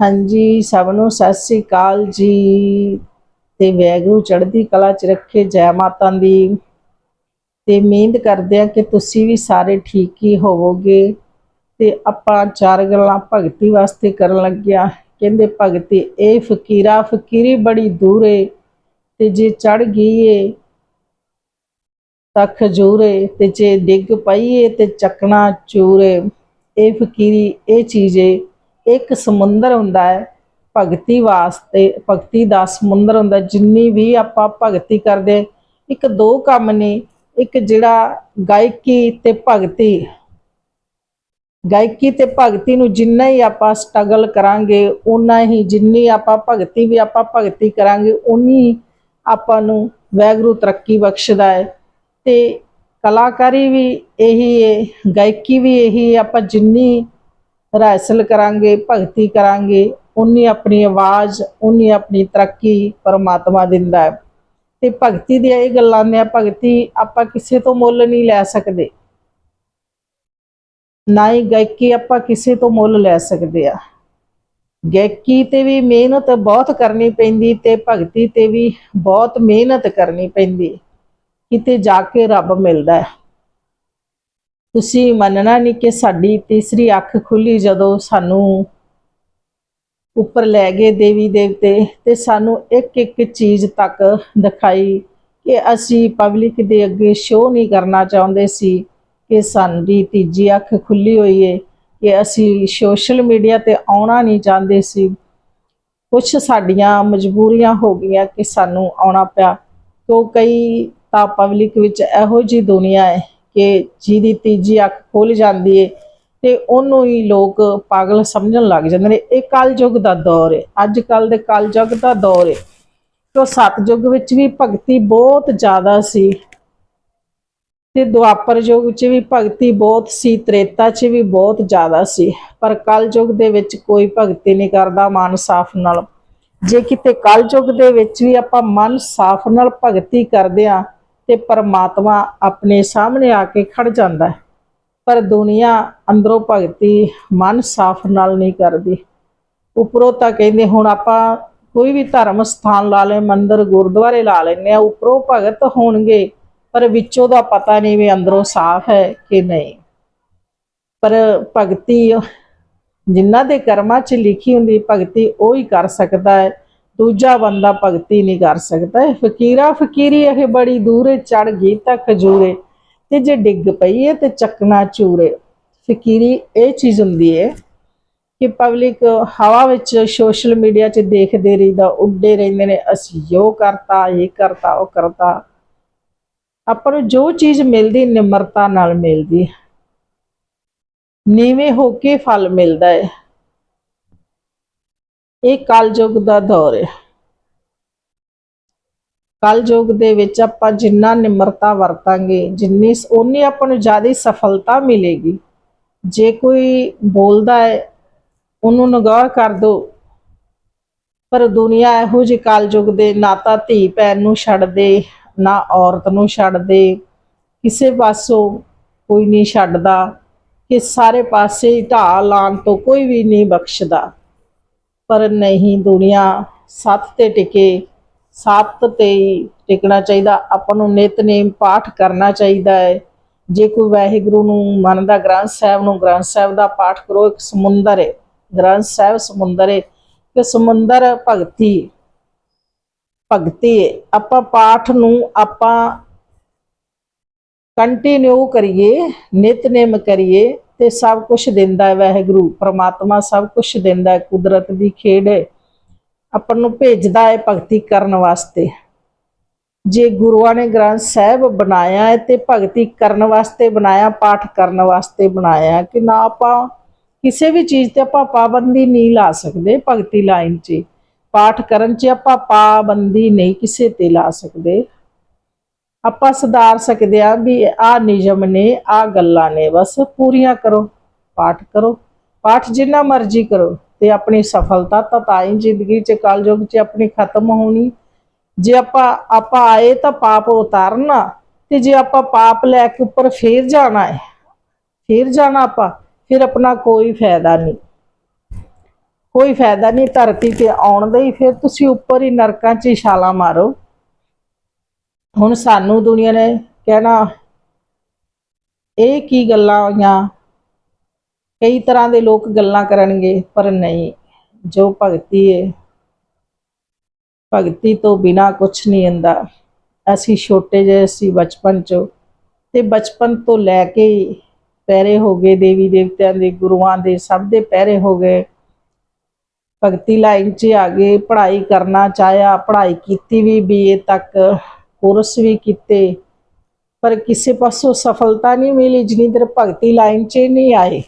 ਹਾਂਜੀ ਸਭ ਨੂੰ ਸਤਿ ਸ੍ਰੀ ਅਕਾਲ ਜੀ। ਤੇ ਵੈਗਰੂ ਚੜ੍ਹਦੀ ਕਲਾ ਚ ਰੱਖੇ ਜੈ ਮਾਤਾ ਦੀ। ਤੇ ਉਮੀਦ ਕਰਦੇ ਆ ਕਿ ਤੁਸੀਂ ਵੀ ਸਾਰੇ ਠੀਕ ਹੀ ਹੋਵੋਗੇ। ਤੇ ਆਪਾਂ ਚਾਰ ਗੱਲਾਂ ਭਗਤੀ ਵਾਸਤੇ ਕਰਨ ਲੱਗਿਆ ਕਹਿੰਦੇ ਭਗਤੀ, ਇਹ ਫਕੀਰਾ, ਫਕੀਰੀ ਬੜੀ ਦੂਰ ਏ। ਤੇ ਜੇ ਚੜ ਗਈ ਏ, ਤਾਂ ਖਜੂਰੇ ਤੇ ਜੇ ਡਿੱਗ ਪਈਏ ਤੇ ਚੱਕਣਾ ਚੂਰੇ ਇਹ ਫਕੀਰੀ, ਇਹ ਚੀਜ਼ ਏ। ਇੱਕ ਸਮੁੰਦਰ ਹੁੰਦਾ ਹੈ, ਭਗਤੀ ਵਾਸਤੇ, ਭਗਤੀ ਦਾ ਸਮੁੰਦਰ ਹੁੰਦਾ ਜਿੰਨੀ ਵੀ ਆਪਾਂ ਭਗਤੀ ਕਰਦੇ ਇੱਕ ਦੋ ਕੰਮ ਨੇ, ਇੱਕ ਜਿਹੜਾ ਗਾਇਕੀ ਤੇ ਭਗਤੀ। ਗਾਇਕੀ ਤੇ ਭਗਤੀ ਨੂੰ ਜਿੰਨਾ ਹੀ ਆਪਾਂ ਸਟਰਗਲ ਕਰਾਂਗੇ ਉਨਾ ਹੀ ਜਿੰਨੀ ਆਪਾਂ ਭਗਤੀ ਵੀ ਆਪਾਂ ਭਗਤੀ ਕਰਾਂਗੇ ਉਨੀ ਆਪਾਂ ਨੂੰ ਵੈਗਰੂ ਤਰੱਕੀ ਬਖਸ਼ਦਾ ਹੈ। ਤੇ ਕਲਾਕਾਰੀ ਵੀ ਇਹੀ ਹੈ, ਗਾਇਕੀ ਵੀ ਇਹੀ ਹੈ, ਆਪਾਂ ਜਿੰਨੀ ਰਿਹਰਸਲ ਕਰਾਂਗੇ, ਭਗਤੀ ਕਰਾਂਗੇ ਉਨੀ ਆਪਣੀ ਆਵਾਜ਼ ਉਨੀ ਆਪਣੀ ਤਰੱਕੀ ਪਰਮਾਤਮਾ ਦਿੰਦਾ ਹੈ। ਤੇ ਭਗਤੀ ਦੀਆਂ ਇਹ ਗੱਲਾਂ ਨੇ, ਭਗਤੀ ਆਪਾਂ ਕਿਸੇ ਤੋਂ ਮੁੱਲ ਨਹੀਂ ਲੈ ਸਕਦੇ। ਨਾ ਹੀ ਗਾਇਕੀ ਆਪਾਂ ਕਿਸੇ ਤੋਂ ਮੁੱਲ ਲੈ ਸਕਦੇ ਆ। ਗਾਇਕੀ ਤੇ ਵੀ ਮਿਹਨਤ ਬਹੁਤ ਕਰਨੀ ਪੈਂਦੀ ਤੇ ਭਗਤੀ ਤੇ ਵੀ ਬਹੁਤ ਮਿਹਨਤ ਕਰਨੀ ਪੈਂਦੀ। ਕਿਤੇ ਜਾ ਕੇ ਰੱਬ ਮਿਲਦਾ ਹੈ। ਤੁਸੀਂ ਮੰਨਣਾ ਨਹੀਂ ਕਿ ਸਾਡੀ ਤੀਸਰੀ ਅੱਖ ਖੁੱਲੀ ਜਦੋਂ ਸਾਨੂੰ ਉੱਪਰ ਲੈ ਗਏ ਦੇਵੀ ਦੇਵਤੇ ਤੇ ਸਾਨੂੰ ਇੱਕ ਇੱਕ ਚੀਜ਼ ਤੱਕ ਦਿਖਾਈ ਕਿ ਅਸੀਂ ਪਬਲਿਕ ਦੇ ਅੱਗੇ ਸ਼ੋਅ ਨਹੀਂ ਕਰਨਾ ਚਾਹੁੰਦੇ ਸੀ ਕਿ ਸਾਡੀ ਤੀਜੀ ਅੱਖ ਖੁੱਲੀ ਹੋਈ ਏ, ਕਿ ਅਸੀਂ ਸੋਸ਼ਲ ਮੀਡੀਆ ਤੇ ਆਉਣਾ ਨਹੀਂ ਚਾਹੁੰਦੇ ਸੀ। ਕੁਝ ਸਾਡੀਆਂ ਮਜਬੂਰੀਆਂ ਹੋ ਗਈਆਂ ਕਿ ਸਾਨੂੰ ਆਉਣਾ ਪਿਆ, ਕਿਉਂ ਕਈ ਤਾਂ ਪਬਲਿਕ ਵਿੱਚ ਇਹੋ ਜੀ ਦੁਨੀਆ ਹੈ ਕਿ ਜਿਹਦੀ ਤੀਜੀ ਅੱਖ ਖੁੱਲ ਜਾਂਦੀ ਏ ਤੇ ਉਹਨੂੰ ਹੀ ਲੋਕ ਪਾਗਲ ਸਮਝਣ ਲੱਗ ਜਾਂਦੇ ਨੇ। ਇਹ ਕਲਯੁਗ ਦਾ ਦੌਰ ਹੈ ਅੱਜ ਕੱਲ ਦੇ ਕਲਯੁਗ ਦਾ ਦੌਰ ਹੈ ਤੋਂ ਸਤਜੁਗ ਵਿੱਚ ਵੀ ਭਗਤੀ ਬਹੁਤ ਜ਼ਿਆਦਾ ਸੀ ਤੇ ਦੁਆਪਰ ਯੁਗ ਵਿੱਚ ਵੀ ਭਗਤੀ ਬਹੁਤ ਸੀ, ਤ੍ਰੇਤਾ 'ਚ ਵੀ ਬਹੁਤ ਜ਼ਿਆਦਾ ਸੀ। ਪਰ ਕਲ ਕਲਯੁਗ ਦੇ ਵਿੱਚ ਕੋਈ ਭਗਤੀ ਨਹੀਂ ਕਰਦਾ ਮਨ ਸਾਫ਼ ਨਾਲ। ਜੇ ਕਿਤੇ ਕਲ ਕਲਯੁਗ ਦੇ ਵਿੱਚ ਵੀ ਆਪਾਂ ਮਨ ਸਾਫ਼ ਨਾਲ ਭਗਤੀ ਕਰਦੇ ਆ ਤੇ ਪਰਮਾਤਮਾ ਆਪਣੇ ਸਾਹਮਣੇ ਆ ਕੇ ਖੜ ਜਾਂਦਾ ਹੈ। ਪਰ ਦੁਨੀਆ ਅੰਦਰੋਂ ਭਗਤੀ ਮਨ ਸਾਫ਼ ਨਾਲ ਨਹੀਂ ਕਰਦੀ। ਉੱਪਰੋਂ ਤਾਂ ਕਹਿੰਦੇ ਹੁਣ ਆਪਾਂ ਕੋਈ ਵੀ ਧਰਮ ਸਥਾਨ ਲਾ ਲੈ ਮੰਦਰ, ਗੁਰਦੁਆਰੇ ਲਾ ਲੈਨੇ ਆ ਉੱਪਰੋਂ ਭਗਤ ਹੋਣਗੇ, ਪਰ ਵਿੱਚੋਂ ਦਾ ਪਤਾ ਨਹੀਂ ਵੀ ਅੰਦਰੋਂ ਸਾਫ਼ ਹੈ ਕਿ ਨਹੀਂ। ਪਰ ਭਗਤੀ ਜਿਨ੍ਹਾਂ ਦੇ ਕਰਮਾਂ 'ਚ ਲਿਖੀ ਹੁੰਦੀ, ਭਗਤੀ ਉਹ ਹੀ ਕਰ ਸਕਦਾ ਹੈ। ਦੂਜਾ ਬੰਦਾ ਭਗਤੀ ਨਹੀਂ ਕਰ ਸਕਦਾ। ਇਹ ਫਕੀਰਾ ਫਕੀਰੀ, ਇਹ ਬੜੀ ਦੂਰੇ ਚੜ ਗਈ ਤਾਂ ਖਜੂਰੇ। ਤੇ ਜੇ ਡਿੱਗ ਪਈ ਹੈ ਤੇ ਚੱਕਣਾ ਚੂਰੇ। ਫਕੀਰੀ, ਇਹ ਚੀਜ਼ ਹੁੰਦੀ ਹੈ ਕਿ ਪਬਲਿਕ ਹਵਾ ਵਿੱਚ ਸੋਸ਼ਲ ਮੀਡੀਆ 'ਚ ਦੇਖਦੇ ਰਹਿੰਦਾ, ਉੱਡੇ ਰਹਿੰਦੇ ਨੇ, ਅਸੀਂ ਜੋ ਕਰਤਾ, ਇਹ ਕਰਤਾ, ਉਹ ਕਰਤਾ। ਆਪਾਂ ਨੂੰ ਜੋ ਚੀਜ਼ ਮਿਲਦੀ, ਨਿਮਰਤਾ ਨਾਲ ਮਿਲਦੀ। ਨੀਵੇਂ ਹੋ ਕੇ ਫਲ ਮਿਲਦਾ ਹੈ ਇਹ ਕਲਯੁਗ ਦਾ ਦੌਰ ਹੈ। ਕਲਯੁਗ ਦੇ ਵਿੱਚ ਆਪਾਂ ਜਿੰਨਾ ਨਿਮਰਤਾ ਵਰਤਾਂਗੇ, ਜਿੰਨੀ ਓਨੀ ਆਪਾਂ ਨੂੰ ਜ਼ਿਆਦਾ ਸਫਲਤਾ ਮਿਲੇਗੀ। ਜੇ ਕੋਈ ਬੋਲਦਾ ਹੈ, ਉਹਨੂੰ ਨਗਾਹ ਕਰ ਦੋ। ਪਰ ਦੁਨੀਆ ਇਹੋ ਜਿਹੀ ਕਲਯੁਗ ਦੇ ਨਾ ਤਾਂ ਧੀ ਭੈਣ ਨੂੰ ਛੱਡ ਦੇ, ਨਾ ਔਰਤ ਨੂੰ ਛੱਡ ਦੇ। ਕਿਸੇ ਪਾਸੋਂ ਕੋਈ ਨਹੀਂ ਛੱਡਦਾ ਕਿ ਸਾਰੇ ਪਾਸੇ ਹੀ ਢਾਹ ਲਾਉਣ ਤੋਂ ਕੋਈ ਵੀ ਨਹੀਂ ਬਖਸ਼ਦਾ। ਪਰ ਨਹੀਂ ਦੁਨੀਆ ਸੱਤ ਤੇ ਟਿਕੇ। ਸੱਤ ਤੇ ਹੀ ਟਿਕਣਾ ਚਾਹੀਦਾ। ਆਪਾਂ ਨੂੰ ਨਿਤਨੇਮ ਪਾਠ ਕਰਨਾ ਚਾਹੀਦਾ ਹੈ। ਜੇ ਕੋਈ ਵਾਹਿਗੁਰੂ ਨੂੰ ਮੰਨਦਾ, ਗ੍ਰੰਥ ਸਾਹਿਬ ਨੂੰ, ਗ੍ਰੰਥ ਸਾਹਿਬ ਦਾ ਪਾਠ ਕਰੋ, ਇੱਕ ਸਮੁੰਦਰ ਹੈ। ਗ੍ਰੰਥ ਸਾਹਿਬ ਸਮੁੰਦਰ ਹੈ। ਕਿ ਸਮੁੰਦਰ ਭਗਤੀ ਭਗਤੀ ਹੈ। ਆਪਾਂ ਪਾਠ ਨੂੰ ਆਪਾਂ ਕੰਟੀਨਿਊ ਕਰੀਏ ਨਿਤਨੇਮ ਕਰੀਏ ਤੇ ਸਭ ਕੁਝ ਦਿੰਦਾ ਹੈ ਵਾਹਿਗੁਰੂ। ਪ੍ਰਮਾਤਮਾ ਸਭ ਕੁਝ ਦਿੰਦਾ ਹੈ, ਕੁਦਰਤ ਦੀ ਖੇਡ ਹੈ। ਆਪਾਂ ਨੂੰ ਭੇਜਦਾ ਹੈ ਭਗਤੀ ਕਰਨ ਵਾਸਤੇ। ਜੇ ਗੁਰੂਆਂ ਨੇ ਗ੍ਰੰਥ ਸਾਹਿਬ ਬਣਾਇਆ ਹੈ ਤੇ ਭਗਤੀ ਕਰਨ ਵਾਸਤੇ ਬਣਾਇਆ, ਪਾਠ ਕਰਨ ਵਾਸਤੇ ਬਣਾਇਆ ਕਿ ਨਾ ਆਪਾਂ ਕਿਸੇ ਵੀ ਚੀਜ਼ ਤੇ ਆਪਾਂ ਪਾਬੰਦੀ ਨਹੀਂ ਲਾ ਸਕਦੇ ਭਗਤੀ ਲਾਈਨ 'ਚ। ਪਾਠ ਕਰਨ 'ਚ ਆਪਾਂ ਪਾਬੰਦੀ ਨਹੀਂ ਕਿਸੇ ਤੇ ਲਾ ਸਕਦੇ। ਆਪਾਂ ਸੁਧਾਰ ਸਕਦੇ ਆ ਵੀ ਆ ਨਿਯਮ ਨੇ ਆ ਗੱਲਾਂ ਨੇ, ਬਸ ਪੂਰੀਆਂ ਕਰੋ, ਪਾਠ ਕਰੋ, ਪਾਠ ਜਿੰਨਾ ਮਰਜ਼ੀ ਕਰੋ ਤੇ ਆਪਣੀ ਸਫਲਤਾ ਤਾਂ ਤਾਂ ਹੀ ਜ਼ਿੰਦਗੀ 'ਚ ਕਲਯੁਗ 'ਚ ਆਪਣੀ ਖਤਮ ਹੋਣੀ। ਜੇ ਆਪਾਂ ਆਪਾਂ ਆਏ ਤਾਂ ਪਾਪ ਉਤਾਰਨਾ ਤੇ ਜੇ ਆਪਾਂ ਪਾਪ ਲੈ ਕੇ ਉੱਪਰ ਫੇਰ ਜਾਣਾ ਹੈ, ਫੇਰ ਜਾਣਾ ਆਪਾਂ, ਫਿਰ ਆਪਣਾ ਕੋਈ ਫਾਇਦਾ ਨਹੀਂ। ਕੋਈ ਫਾਇਦਾ ਨਹੀਂ, ਧਰਤੀ ਤੇ ਆਉਣ ਦਾ ਹੀ, ਫਿਰ ਤੁਸੀਂ ਉੱਪਰ ਹੀ ਨਰਕਾਂ 'ਚ ਹੀ ਛਾਲਾਂ ਮਾਰੋ। ਹੁਣ ਸਾਨੂੰ ਦੁਨੀਆ ਨੇ ਕਹਿਣਾ, ਇਹ ਕੀ ਗੱਲਾਂ ਹੋਈਆਂ? ਕਈ ਤਰ੍ਹਾਂ ਦੇ ਲੋਕ ਗੱਲਾਂ ਕਰਨਗੇ, ਪਰ ਨਹੀਂ, ਜੋ ਭਗਤੀ ਹੈ ਭਗਤੀ ਤੋਂ ਬਿਨਾ ਕੁਝ ਨਹੀਂ ਹੁੰਦਾ। ਅਸੀਂ ਛੋਟੇ ਜਿਹੇ ਸੀ ਬਚਪਨ 'ਚ, ਤੇ ਬਚਪਨ ਤੋਂ ਲੈ ਕੇ ਹੀ ਪੈਰੇ ਹੋ ਗਏ ਦੇਵੀ ਦੇਵਤਿਆਂ ਦੇ, ਗੁਰੂਆਂ ਦੇ, ਸਭ ਦੇ ਪੈਰੇ ਹੋ ਗਏ। ਭਗਤੀ ਲਾਈਨ 'ਚ ਆ ਗਏ, ਪੜ੍ਹਾਈ ਕਰਨਾ ਚਾਹਿਆ, ਪੜ੍ਹਾਈ ਕੀਤੀ ਵੀ ਬੀਏ ਤੱਕ। ਕੋਰਸ ਵੀ ਕੀਤੇ, ਪਰ ਕਿਸੇ ਪਾਸੋਂ ਸਫਲਤਾ ਨਹੀਂ ਮਿਲੀ, ਜਿੰਨੀ ਦੇਰ ਭਗਤੀ ਲਾਈਨ 'ਚ ਨਹੀਂ ਆਏ।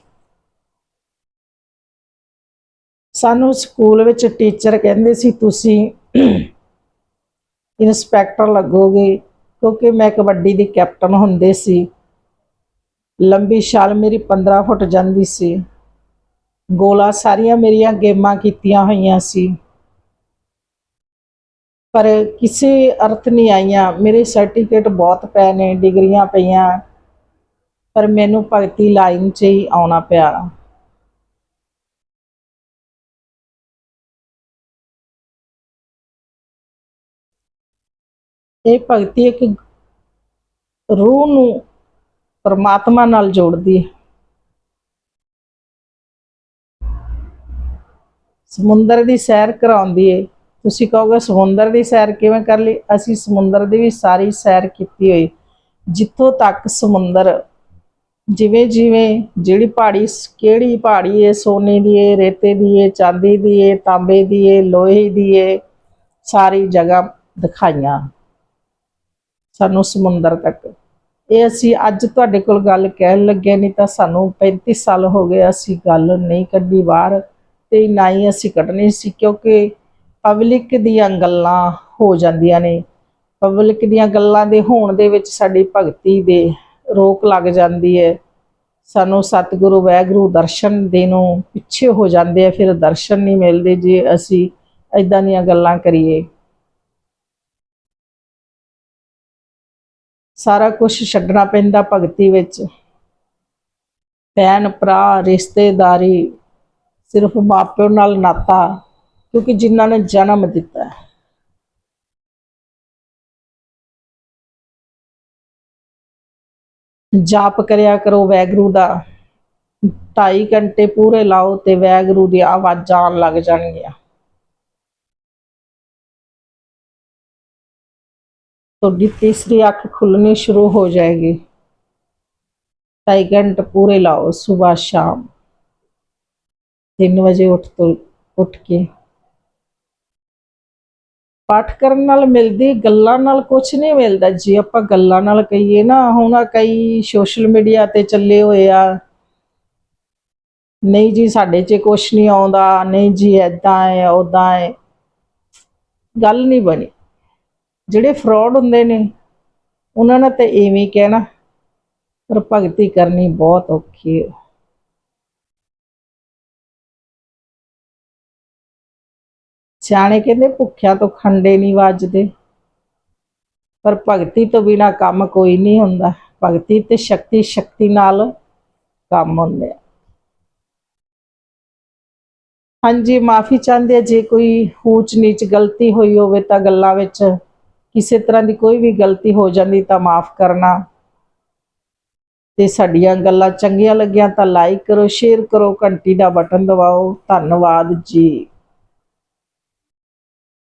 ਸਾਨੂੰ ਸਕੂਲ ਵਿੱਚ ਟੀਚਰ ਕਹਿੰਦੇ ਸੀ, ਤੁਸੀਂ ਇਨਸਪੈਕਟਰ ਲੱਗੋਗੇ, ਕਿਉਂਕਿ ਮੈਂ ਕਬੱਡੀ ਦੀ ਕੈਪਟਨ ਹੁੰਦੇ ਸੀ। ਲੰਬੀ ਛਾਲ ਮੇਰੀ 15 ਫੁੱਟ ਜਾਂਦੀ ਸੀ। ਗੋਲਾ ਸਾਰੀਆਂ ਮੇਰੀਆਂ ਗੇਮਾਂ ਕੀਤੀਆਂ ਹੋਈਆਂ ਸੀ। ਪਰ ਕਿਸੇ ਅਰਥ ਨਹੀਂ ਆਈਆਂ। ਮੇਰੇ ਸਰਟੀਫਿਕੇਟ ਬਹੁਤ ਪਏ ਨੇ, ਡਿਗਰੀਆਂ ਪਈਆਂ। ਪਰ ਮੈਨੂੰ ਭਗਤੀ ਲਾਈਨ 'ਚ ਹੀ ਆਉਣਾ ਪਿਆ। ਇਹ ਭਗਤੀ ਇੱਕ ਰੂਹ ਨੂੰ ਪਰਮਾਤਮਾ ਨਾਲ ਜੋੜਦੀ ਹੈ। ਸਮੁੰਦਰ ਦੀ ਸੈਰ ਕਰਾਉਂਦੀ ਏ। ਤੁਸੀਂ ਕਹੋਗੇ, ਸਮੁੰਦਰ ਦੀ ਸੈਰ ਕਿਵੇਂ ਕਰ ਲਈ? ਅਸੀਂ ਸਮੁੰਦਰ ਦੀ ਵੀ ਸਾਰੀ ਸੈਰ ਕੀਤੀ ਹੋਈ। ਜਿੱਥੋਂ ਤੱਕ ਸਮੁੰਦਰ, ਜਿਵੇਂ ਜਿਵੇਂ ਜਿਹੜੀ ਪਹਾੜੀ ਕਿਹੜੀ ਪਹਾੜੀ ਏ, ਸੋਨੇ ਦੀ ਏ, ਰੇਤੇ ਦੀ ਏ, ਚਾਂਦੀ ਦੀ ਏ, ਤਾਂਬੇ ਦੀ ਏ, ਲੋਹੇ ਦੀ ਏ, ਸਾਰੀ ਜਗ੍ਹਾ ਦਿਖਾਈਆਂ। ਸਾਨੂੰ ਸਮੁੰਦਰ ਤੱਕ। ਇਹ ਅਸੀਂ ਅੱਜ ਤੁਹਾਡੇ ਕੋਲ ਗੱਲ ਕਹਿਣ ਲੱਗੇ ਨਹੀਂ ਤਾਂ ਸਾਨੂੰ 35 ਸਾਲ ਹੋ ਗਏ ਅਸੀਂ ਗੱਲ ਨਹੀਂ ਕੱਢੀ ਬਾਹਰ ਤੇ ਨਾ ਹੀ ਅਸੀਂ ਕੱਢਣੀ ਸੀ ਕਿਉਂਕਿ ਪਬਲਿਕ ਦੀਆਂ ਗੱਲਾਂ ਹੋ ਜਾਂਦੀਆਂ ਨੇ। ਪਬਲਿਕ ਦੀਆਂ ਗੱਲਾਂ ਦੇ ਹੋਣ ਦੇ ਵਿੱਚ ਸਾਡੀ ਭਗਤੀ ਦੇ ਰੋਕ ਲੱਗ ਜਾਂਦੀ ਹੈ। ਸਾਨੂੰ ਸਤਿਗੁਰੂ ਵੈਗੁਰੂ ਦਰਸ਼ਨ ਦੇ ਨੂੰ ਪਿੱਛੇ ਹੋ ਜਾਂਦੇ ਆ, ਫਿਰ ਦਰਸ਼ਨ ਨਹੀਂ ਮਿਲਦੇ ਜੇ ਅਸੀਂ ਇਦਾਂ ਦੀਆਂ ਗੱਲਾਂ ਕਰੀਏ। ਸਾਰਾ ਕੁਝ ਛੱਡਣਾ ਪੈਂਦਾ ਭਗਤੀ ਵਿੱਚ। ਭੈਣ ਭਰਾ, ਰਿਸ਼ਤੇਦਾਰੀ, ਸਿਰਫ ਮਾਪਿਓ ਨਾਲ ਨਾਤਾ ਕਿਉਂਕਿ ਜਿਨ੍ਹਾਂ ਨੇ ਜਨਮ ਦਿੱਤਾ ਹੈ। ਜਾਪ ਕਰਿਆ ਕਰੋ ਵੈਗਰੂ ਦਾ। 2.5 ਘੰਟੇ ਪੂਰੇ ਲਾਓ ਤੇ ਵੈਗਰੂ ਦੀ ਆਵਾਜ਼ਾਂ ਆਉਣ ਲੱਗ ਜਾਣਗੀਆਂ। ਤੁਹਾਡੀ ਤੀਸਰੀ ਅੱਖ ਖੁੱਲਣੀ ਸ਼ੁਰੂ ਹੋ ਜਾਏਗੀ। 2.5 ਘੰਟੇ ਪੂਰੇ ਲਾਓ ਸਵੇਰ ਸ਼ਾਮ। 3 ਵਜੇ ਉੱਠ ਤੋਂ ਉੱਠ ਕੇ ਪਾਠ ਕਰਨ ਨਾਲ ਮਿਲਦੀ, ਗੱਲਾਂ ਨਾਲ ਕੁਝ ਨਹੀਂ ਮਿਲਦਾ। ਜੇ ਆਪਾਂ ਗੱਲਾਂ ਨਾਲ ਕਹੀਏ ਨਾ, ਹੁਣ ਕਈ ਸੋਸ਼ਲ ਮੀਡੀਆ ਤੇ ਚੱਲੇ ਹੋਏ ਆ। ਨਹੀਂ ਜੀ, ਸਾਡੇ 'ਚ ਕੁਝ ਨਹੀਂ ਆਉਂਦਾ, ਨਹੀਂ ਜੀ ਐਦਾਂ ਹੈ ਉਦਾਂ ਹੈ ਗੱਲ ਨਹੀਂ ਬਣੀ। ਜਿਹੜੇ ਫਰਾਡ ਹੁੰਦੇ ਨੇ, ਉਹਨਾਂ ਨੇ ਤਾਂ ਐਵੇਂ ਕਹਿਣਾ, ਪਰ ਭਗਤੀ ਕਰਨੀ ਬਹੁਤ ਔਖੀ ਹੈ ਸਿਆਣੇ ਕਹਿੰਦੇ ਭੁੱਖਿਆਂ ਤੋਂ ਖੰਡੇ ਨਹੀਂ ਵੱਜਦੇ। ਪਰ ਭਗਤੀ ਤੋਂ ਬਿਨਾ ਕੰਮ ਕੋਈ ਨਹੀਂ ਹੁੰਦਾ। ਭਗਤੀ ਤੇ ਸ਼ਕਤੀ ਸ਼ਕਤੀ ਨਾਲ ਕੰਮ ਹੁੰਦੇ ਆ। ਹਾਂਜੀ, ਮਾਫੀ ਚਾਹੁੰਦੇ ਆ, ਜੇ ਕੋਈ ਊਚ ਨੀਚ ਗਲਤੀ ਹੋਈ ਹੋਵੇ ਤਾਂ ਗੱਲਾਂ ਵਿੱਚ ਕਿਸੇ ਤਰ੍ਹਾਂ ਦੀ ਕੋਈ ਵੀ ਗਲਤੀ ਹੋ ਜਾਂਦੀ ਤਾਂ ਮਾਫ ਕਰਨਾ। ਤੇ ਸਾਡੀਆਂ ਗੱਲਾਂ ਚੰਗੀਆਂ ਲੱਗੀਆਂ ਤਾਂ ਲਾਈਕ ਕਰੋ ਸ਼ੇਅਰ ਕਰੋ, ਘੰਟੀ ਦਾ ਬਟਨ ਦਬਾਓ। ਧੰਨਵਾਦ ਜੀ।